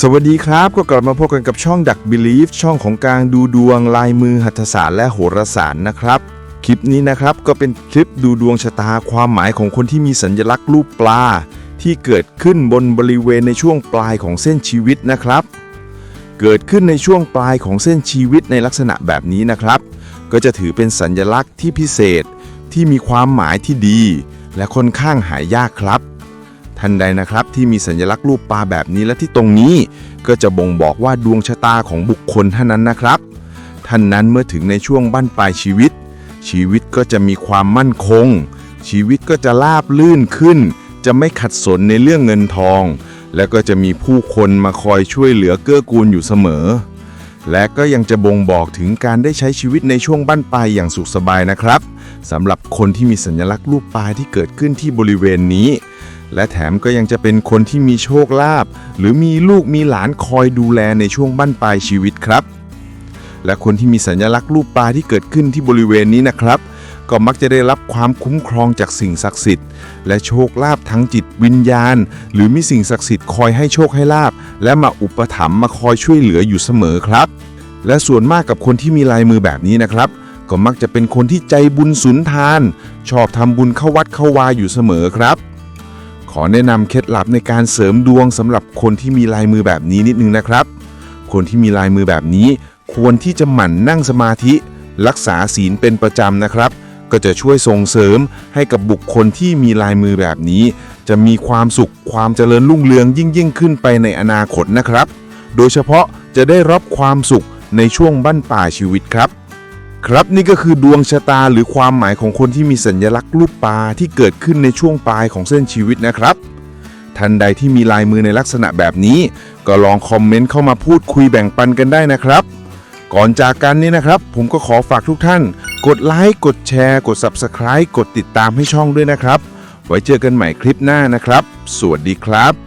สวัสดีครับก็กลับมาพบกันกับช่องดัก Believe ช่องของการดูดวงลายมือหัตถศาสตร์และโหราศาสตร์นะครับ คลิปนี้นะครับก็เป็นคลิปดูดวงชะตาความหมายของคนที่มีสัญลักษณ์รูปปลา ที่เกิดขึ้นบนบริเวณในช่วงปลายของเส้นชีวิตนะครับ เกิดขึ้นในช่วงปลายของเส้นชีวิตในลักษณะแบบนี้นะครับ ก็จะถือเป็นสัญลักษณ์ที่พิเศษที่มีความหมายที่ดี และค่อนข้างหายากครับ ท่านใดนะครับที่มีสัญลักษณ์รูปปลาแบบนี้และที่ตรงนี้ ก็จะบ่งบอกว่าดวงชะตาของบุคคลท่านนั้นนะครับ ท่านนั้นเมื่อถึงในช่วงบั้นปลายชีวิต ชีวิตก็จะมีความมั่นคง ชีวิตก็จะราบลื่นขึ้น จะไม่ขัดสนในเรื่องเงินทอง และก็จะมีผู้คนมาคอยช่วยเหลือเกื้อกูลอยู่เสมอ และก็ยังจะบ่งบอกถึงการได้ใช้ชีวิตในช่วงบั้นปลายอย่างสุขสบายนะครับสำหรับคนที่มีสัญลักษณ์รูปปลาที่เกิดขึ้นที่บริเวณนี้ และแถมก็ยังจะเป็นคนที่มีโชคลาภหรือมีลูกมีหลานคอยดูแลในช่วงบั้นปลายชีวิตครับ และคนที่มีสัญลักษณ์รูปปลาที่เกิดขึ้นที่บริเวณนี้นะครับ ก็มักจะได้รับความคุ้มครองจากสิ่งศักดิ์สิทธิ์ และโชคลาภทั้งจิตวิญญาณ หรือมีสิ่งศักดิ์สิทธิ์คอยให้โชคให้ลาภและมาอุปถัมภ์มาคอยช่วยเหลืออยู่เสมอครับ และส่วนมากกับคนที่มีลายมือแบบนี้นะครับก็มักจะเป็นคนที่ใจบุญสุนทาน ชอบทำบุญเข้าวัดเข้าวาอยู่เสมอครับ ขอแนะนำเคล็ดลับในการเสริมดวงสำหรับคนที่มีลายมือแบบนี้นิดนึงนะครับ คนที่มีลายมือแบบนี้ ควรที่จะหมั่นนั่งสมาธิ รักษาศีลเป็นประจำนะครับ ก็จะช่วยส่งเสริมให้กับบุคคลที่มีลายมือแบบนี้ จะมีความสุขความเจริญรุ่งเรืองยิ่งยิ่งขึ้นไปในอนาคตนะครับ โดยเฉพาะจะได้รับความสุขในช่วงบั้นปลาชีวิตครับ ครับนี่ก็คือดวงชะตาหรือความหมายของคนที่มีสัญลักษณ์รูปปลาที่เกิดขึ้นในช่วงปลายของเส้นชีวิตนะครับ ท่านใดที่มีลายมือในลักษณะแบบนี้ ก็ลองคอมเมนต์เข้ามาพูดคุยแบ่งปันกันได้นะครับ ก่อนจากกันนี้นะครับ ผมก็ขอฝากทุกท่าน กดไลค์กดแชร์กด Subscribe กดติดตามให้ช่องด้วยนะครับ ไว้เจอกันใหม่คลิปหน้านะครับ สวัสดีครับ